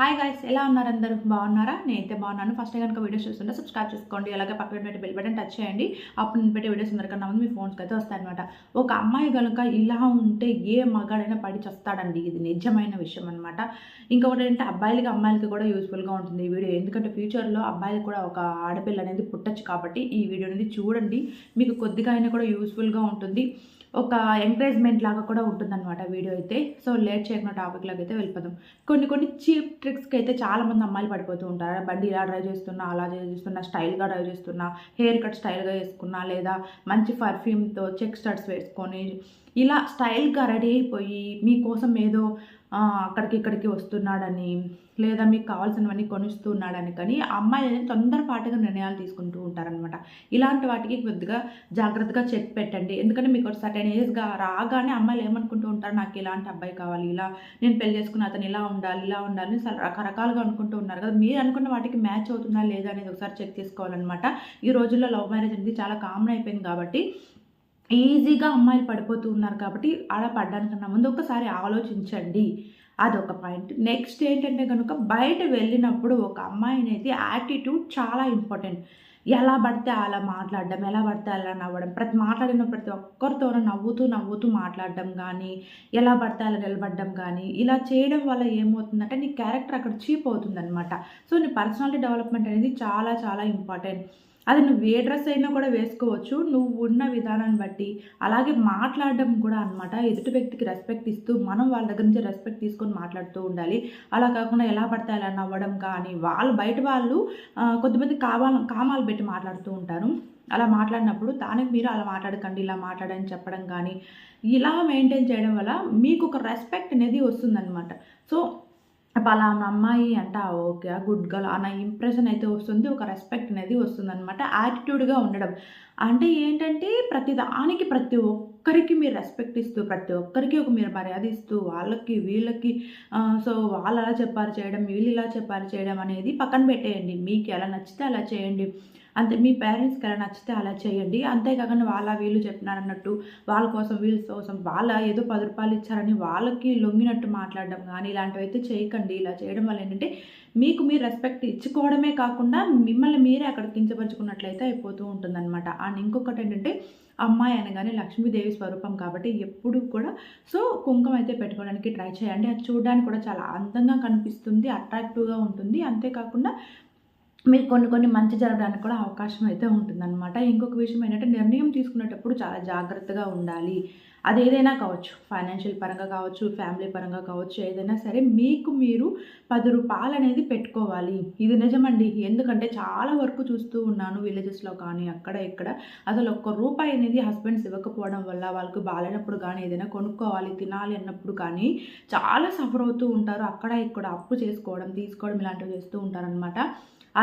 Hi guys ఎలా ఉన్నారు అందరూ? బాగున్నారా? నేనైతే బాగున్నాను. ఫస్ట్ కనుక వీడియోస్ చూస్తుంటే సబ్స్క్రైబ్ చేసుకోండి. అలాగే పక్కన పెట్టి బెల్ బటన్ టచ్ చేయండి. అప్పుడు నేను పెట్టే వీడియోస్ అందరికన్నా ముందు మీ ఫోన్స్కి అయితే వస్తాయన్నమాట. ఒక అమ్మాయి కనుక ఇలా ఉంటే ఏ మగాడైనా పడి చస్తాడండి. ఇది నిజమైన విషయం అనమాట ఇంకొకటి ఏంటంటే అబ్బాయిలకి అమ్మాయిలకి కూడా యూస్ఫుల్గా ఉంటుంది ఈ వీడియో ఎందుకంటే ఫ్యూచర్లో అబ్బాయిలు కూడా ఒక ఆడపిల్ల అనేది పుట్టచ్చు కాబట్టి ఈ వీడియో అనేది చూడండి. మీకు కొద్దిగా అయినా కూడా యూస్ఫుల్గా ఉంటుంది. ఒక ఎంకరేజ్మెంట్ లాగా కూడా ఉంటుందన్నమాట వీడియో అయితే. సో లేట్ చేయకుండా టాపిక్ లాగా అయితే వెళ్ళిపోదాం. కొన్ని కొన్ని చీప్ ట్రిక్స్కి అయితే చాలా మంది అమ్మాయిలు పడిపోతూ ఉంటారు. బండి ఇలా డ్రైవ్ చేస్తున్నా అలా డ్రైవ్ చేస్తున్నా స్టైల్గా డ్రైవ్ చేస్తున్నా హెయిర్ కట్ స్టైల్గా వేసుకున్నా లేదా మంచి పర్ఫ్యూమ్తో చెక్ స్టర్ట్స్ వేసుకొని ఇలా స్టైల్గా రెడీ అయిపోయి మీకోసం ఏదో అక్కడికి ఇక్కడికి వస్తున్నాడని లేదా మీకు కావాల్సినవన్నీ కొనిస్తున్నాడని కానీ అమ్మాయిలు అనేది తొందరపాటుగా నిర్ణయాలు తీసుకుంటూ ఉంటారనమాట ఇలాంటి వాటికి కొద్దిగా జాగ్రత్తగా చెక్ పెట్టండి. ఎందుకంటే మీకు సర్టెన్ ఏజ్గా రాగానే అమ్మాయిలు ఏమనుకుంటూ ఉంటారు నాకు ఇలాంటి అబ్బాయి కావాలి ఇలా నేను పెళ్ళి చేసుకున్న అతను ఇలా ఉండాలి ఇలా ఉండాలి అని చాలా రకరకాలుగా అనుకుంటూ ఉన్నారు కదా. మీరు అనుకున్న వాటికి మ్యాచ్ అవుతుందా లేదా అనేది ఒకసారి చెక్ చేసుకోవాలన్నమాట. ఈ రోజుల్లో లవ్ మ్యారేజ్ అనేది చాలా కామన్ అయిపోయింది కాబట్టి ఈజీగా అమ్మాయిలు పడిపోతూ ఉన్నారు కాబట్టి అలా పడ్డానికన్నా ముందు ఒకసారి ఆలోచించండి. అదొక పాయింట్. నెక్స్ట్ ఏంటంటే కనుక బయట వెళ్ళినప్పుడు ఒక అమ్మాయి అనేది యాటిట్యూడ్ చాలా ఇంపార్టెంట్. ఎలా పడితే అలా మాట్లాడడం ఎలా పడితే అలా నవ్వడం ప్రతి మాట్లాడిన ప్రతి ఒక్కరితోనూ నవ్వుతూ నవ్వుతూ మాట్లాడడం కానీ ఎలా పడితే అలా నిలబడడం కానీ ఇలా చేయడం వల్ల ఏమవుతుందంటే నీ క్యారెక్టర్ అక్కడ చీప్ అవుతుందనమాట సో నీ పర్సనాలిటీ డెవలప్మెంట్ అనేది చాలా చాలా ఇంపార్టెంట్. అది నువ్వు ఏ డ్రెస్ అయినా కూడా వేసుకోవచ్చు. నువ్వు ఉన్న విధానాన్ని బట్టి. అలాగే మాట్లాడడం కూడా అనమాట ఎదుటి వ్యక్తికి రెస్పెక్ట్ ఇస్తూ మనం వాళ్ళ దగ్గర నుంచి రెస్పెక్ట్ తీసుకొని మాట్లాడుతూ ఉండాలి. అలా కాకుండా ఎలా పడితే అలా నవ్వడం కానీ వాళ్ళు బయట వాళ్ళు కొద్దిమంది కొంతమంది కావాల కామాలు పెట్టి మాట్లాడుతూ ఉంటారు. అలా మాట్లాడినప్పుడు దానికి మీరు అలా మాట్లాడకండి ఇలా మాట్లాడని చెప్పడం కానీ ఇలా మెయింటైన్ చేయడం వల్ల మీకు ఒక రెస్పెక్ట్ అనేది వస్తుందన్నమాట. సో పలానా అమ్మాయి అంట ఓకే గుడ్ గర్ల్ అన్న ఇంప్రెషన్ అయితే వస్తుంది. ఒక రెస్పెక్ట్ అనేది వస్తుంది అనమాట యాటిట్యూడ్గా ఉండడం. అంటే ఏంటంటే ప్రతి దానికి ప్రతి ఒక్కరికి మీరు రెస్పెక్ట్ ఇస్తూ ప్రతి ఒక్కరికి ఒక మీరు మర్యాద ఇస్తూ వాళ్ళకి వీళ్ళకి సో వాళ్ళు అలా చెప్పారు చేయడం వీళ్ళు ఇలా చెప్పారు చేయడం అనేది పక్కన పెట్టేయండి. మీకు ఎలా నచ్చితే అలా చేయండి. అంతే మీ పేరెంట్స్కి ఎలా నచ్చితే అలా చేయండి. అంతేకాకుండా వాళ్ళ వీళ్ళు చెప్పినారన్నట్టు వాళ్ళ కోసం వీళ్ళ కోసం వాళ్ళ ఏదో పది రూపాయలు ఇచ్చారని వాళ్ళకి లొంగినట్టు మాట్లాడడం కానీ ఇలాంటివి అయితే చేయకండి. ఇలా చేయడం వల్ల ఏంటంటే మీకు మీరు రెస్పెక్ట్ ఇచ్చుకోవడమే కాకుండా మిమ్మల్ని మీరే అక్కడ కించపరుచుకున్నట్లయితే అయిపోతూ ఉంటుందన్నమాట. అండ్ ఇంకొకటి ఏంటంటే అమ్మాయి అనగానే లక్ష్మీదేవి స్వరూపం కాబట్టి ఎప్పుడు కూడా సో కుంకుమ అయితే పెట్టుకోవడానికి ట్రై చేయండి. అది చూడడానికి కూడా చాలా అందంగా కనిపిస్తుంది అట్రాక్టివ్గా ఉంటుంది. అంతేకాకుండా మీరు కొన్ని కొన్ని మంచి జరగడానికి కూడా అవకాశం అయితే ఉంటుందన్నమాట. ఇంకొక విషయం ఏంటంటే నిర్ణయం తీసుకునేటప్పుడు చాలా జాగ్రత్తగా ఉండాలి. అది ఏదైనా కావచ్చు. ఫైనాన్షియల్ పరంగా కావచ్చు ఫ్యామిలీ పరంగా కావచ్చు ఏదైనా సరే మీకు మీరు పది రూపాయలు అనేది పెట్టుకోవాలి. ఇది నిజమండి. ఎందుకంటే చాలా వరకు చూస్తూ ఉన్నాను విలేజెస్లో కానీ అక్కడ ఇక్కడ అసలు ఒక్క రూపాయి అనేది హస్బెండ్స్ ఇవ్వకపోవడం వల్ల వాళ్ళకి బాగాలేనప్పుడు కానీ ఏదైనా కొనుక్కోవాలి తినాలి అన్నప్పుడు కానీ చాలా సఫర్ అవుతూ ఉంటారు. అక్కడ ఇక్కడ అప్పు చేసుకోవడం తీసుకోవడం ఇలాంటివి చేస్తూ ఉంటారనమాట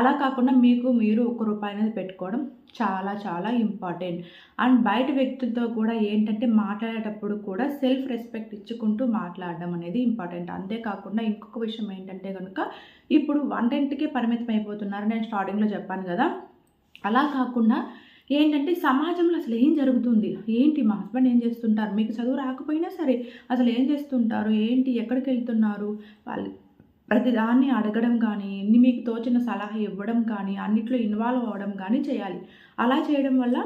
అలా కాకుండా మీకు మీరు ఒక్క రూపాయి అనేది పెట్టుకోవడం చాలా చాలా ఇంపార్టెంట్. అండ్ బయట వ్యక్తులతో కూడా ఏంటంటే మాట్లాడేటప్పుడు కూడా సెల్ఫ్ రెస్పెక్ట్ ఇచ్చుకుంటూ మాట్లాడడం అనేది ఇంపార్టెంట్. అంతేకాకుండా ఇంకొక విషయం ఏంటంటే కనుక ఇప్పుడు వంటింటికే పరిమితం అయిపోతున్నారు. నేను స్టార్టింగ్లో చెప్పాను కదా. అలా కాకుండా ఏంటంటే సమాజంలో అసలు ఏం జరుగుతుంది? ఏంటి మా హస్బెండ్ ఏం చేస్తుంటారు? మీకు చదువు రాకపోయినా సరే అసలు ఏం చేస్తుంటారు? ఏంటి? ఎక్కడికి వెళ్తున్నారు? వాళ్ళు ప్రతిదాన్ని అడగడం కానీ ఎన్ని మీకు తోచిన సలహా ఇవ్వడం కానీ అన్నిట్లో ఇన్వాల్వ్ అవ్వడం కానీ చేయాలి. అలా చేయడం వల్ల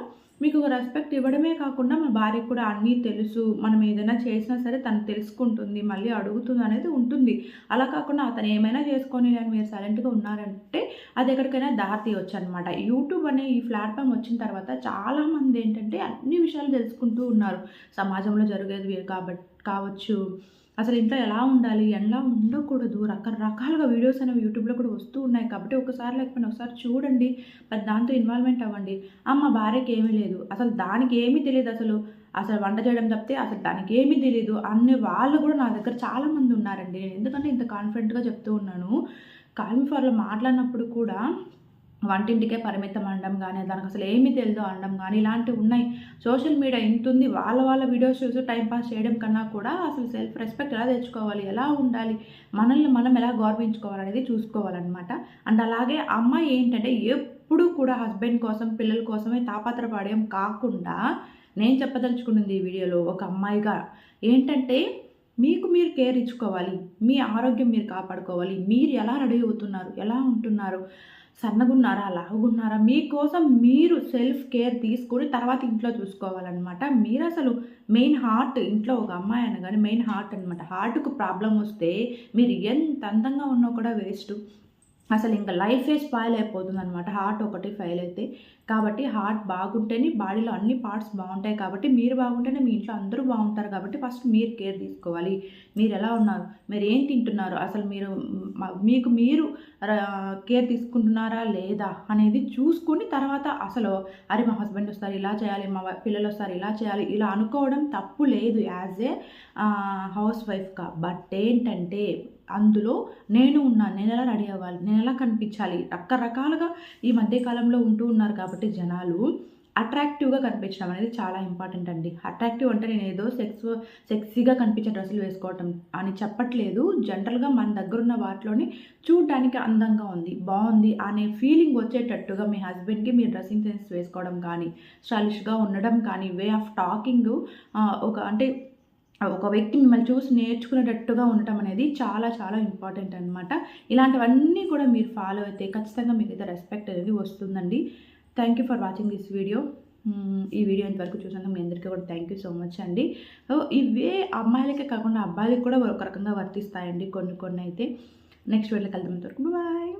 మీకు ఒక రెస్పెక్ట్ ఇవ్వడమే కాకుండా మా భార్యకు కూడా అన్నీ తెలుసు. మనం ఏదైనా చేసినా సరే తను తెలుసుకుంటుంది మళ్ళీ అడుగుతుంది అనేది ఉంటుంది. అలా కాకుండా అతను ఏమైనా చేసుకొని అని మీరు సైలెంట్గా ఉన్నారంటే అది ఎక్కడికైనా దారి తీయొచ్చు అనమాట యూట్యూబ్ అనే ఈ ప్లాట్ఫామ్ వచ్చిన తర్వాత చాలామంది ఏంటంటే అన్ని విషయాలు తెలుసుకుంటూ ఉన్నారు. సమాజంలో జరిగేది కాబట్టి కావచ్చు అసలు ఇంట్లో ఎలా ఉండాలి ఎలా ఉండకూడదు రకరకాలుగా వీడియోస్ అనేవి యూట్యూబ్లో కూడా వస్తూ ఉన్నాయి. కాబట్టి ఒకసారి లేకపోయినా ఒకసారి చూడండి. మరి దాంతో ఇన్వాల్వ్మెంట్ అవ్వండి. అమ్మ భార్యకి ఏమీ లేదు. అసలు దానికి ఏమీ తెలియదు అసలు. అసలు వంట చేయడం తప్పితే అసలు దానికి ఏమీ తెలియదు. అనే వాళ్ళు కూడా నా దగ్గర చాలామంది ఉన్నారండి. నేను ఎందుకంటే ఇంత కాన్ఫిడెంట్గా చెప్తూ ఉన్నాను. కాల్మిఫార్లో మాట్లాడినప్పుడు కూడా వంటింటికే పరిమితం అనడం కానీ దానికి అసలు ఏమీ తెలియదు అనడం కానీ ఇలాంటివి ఉన్నాయి. సోషల్ మీడియా ఇంటుంది వాళ్ళ వాళ్ళ వీడియోస్ చూసి టైం పాస్ చేయడం కన్నా కూడా అసలు సెల్ఫ్ రెస్పెక్ట్ ఎలా తెచ్చుకోవాలి ఎలా ఉండాలి మనల్ని మనం ఎలా గౌరవించుకోవాలనేది చూసుకోవాలన్నమాట. అండ్ అలాగే అమ్మాయి ఏంటంటే ఎప్పుడు కూడా హస్బెండ్ కోసం పిల్లల కోసమే తాపత్రపడేం కాకుండా నేను చెప్పదలుచుకున్నది ఈ వీడియోలో ఒక అమ్మాయిగా ఏంటంటే మీకు మీరు కేర్ ఇచ్చుకోవాలి మీ ఆరోగ్యం మీరు కాపాడుకోవాలి మీరు ఎలా రెడీ అవుతున్నారు ఎలా ఉంటున్నారు సన్నగున్నారా లావుగున్నారా మీకోసం మీరు సెల్ఫ్ కేర్ తీసుకొని తర్వాత ఇంట్లో చూసుకోవాలన్నమాట. మీరు అసలు మెయిన్ హార్ట్ ఇంట్లో ఒక అమ్మాయి అనగానే మెయిన్ హార్ట్ అనమాట హార్ట్కు ప్రాబ్లం వస్తే మీరు ఎంత అందంగా ఉన్నా కూడా వేస్ట్. అసలు ఇంకా లైఫే స్పాయిల్ అయిపోతుంది అనమాట హార్ట్ ఒకటి ఫెయిల్ అయితే. కాబట్టి హార్ట్ బాగుంటేనే బాడీలో అన్ని పార్ట్స్ బాగుంటాయి కాబట్టి మీరు బాగుంటేనే మీ ఇంట్లో అందరూ బాగుంటారు కాబట్టి ఫస్ట్ మీరు కేర్ తీసుకోవాలి. మీరు ఎలా ఉన్నారు? మీరు ఏం తింటున్నారు? అసలు మీరు మీకు మీరు కేర్ తీసుకుంటున్నారా లేదా అనేది చూసుకుని తర్వాత అసలు అరే మా హస్బెండ్ వస్తారు ఇలా చేయాలి మా పిల్లలు వస్తారు ఇలా చేయాలి ఇలా అనుకోవడం తప్పు లేదు యాజ్ ఏ హౌస్ వైఫ్గా. బట్ ఏంటంటే అందులో నేను ఉన్నాను నేను ఎలా రెడీ అవ్వాలి నేను ఎలా కనిపించాలి. రకరకాలుగా ఈ మధ్యకాలంలో ఉంటూ ఉన్నారు కాబట్టి జనాలు అట్రాక్టివ్గా కనిపించడం అనేది చాలా ఇంపార్టెంట్ అండి. అట్రాక్టివ్ అంటే నేను ఏదో సెక్స్ సెక్సీగా కనిపించే డ్రెస్సులు వేసుకోవటం అని చెప్పట్లేదు. జనరల్గా మన దగ్గర ఉన్న వాటిలోని చూడడానికి అందంగా ఉంది బాగుంది అనే ఫీలింగ్ వచ్చేటట్టుగా మీ హస్బెండ్కి మీ డ్రెస్సింగ్ సెన్స్ వేసుకోవడం కానీ స్టైలిష్గా ఉండడం కానీ వే ఆఫ్ టాకింగ్ ఒక అంటే ఒక వ్యక్తి మిమ్మల్ని చూసి నేర్చుకునేటట్టుగా ఉండటం అనేది చాలా చాలా ఇంపార్టెంట్ అనమాట ఇలాంటివన్నీ కూడా మీరు ఫాలో అయితే ఖచ్చితంగా మీకు అయితే రెస్పెక్ట్ అనేది వస్తుందండి. Thank you for watching this video ఈ వీడియో ఇంతవరకు చూసినందుకు మీ అందరికీ కూడా థ్యాంక్ యూ సో మచ్ అండి. సో ఇవే అమ్మాయిలకే కాకుండా అబ్బాయిలకి కూడా ఒక రకంగా వర్తిస్తాయండి కొన్ని కొన్ని అయితే. నెక్స్ట్ వీడియోకి కలుద్దాం వరకు బాయ్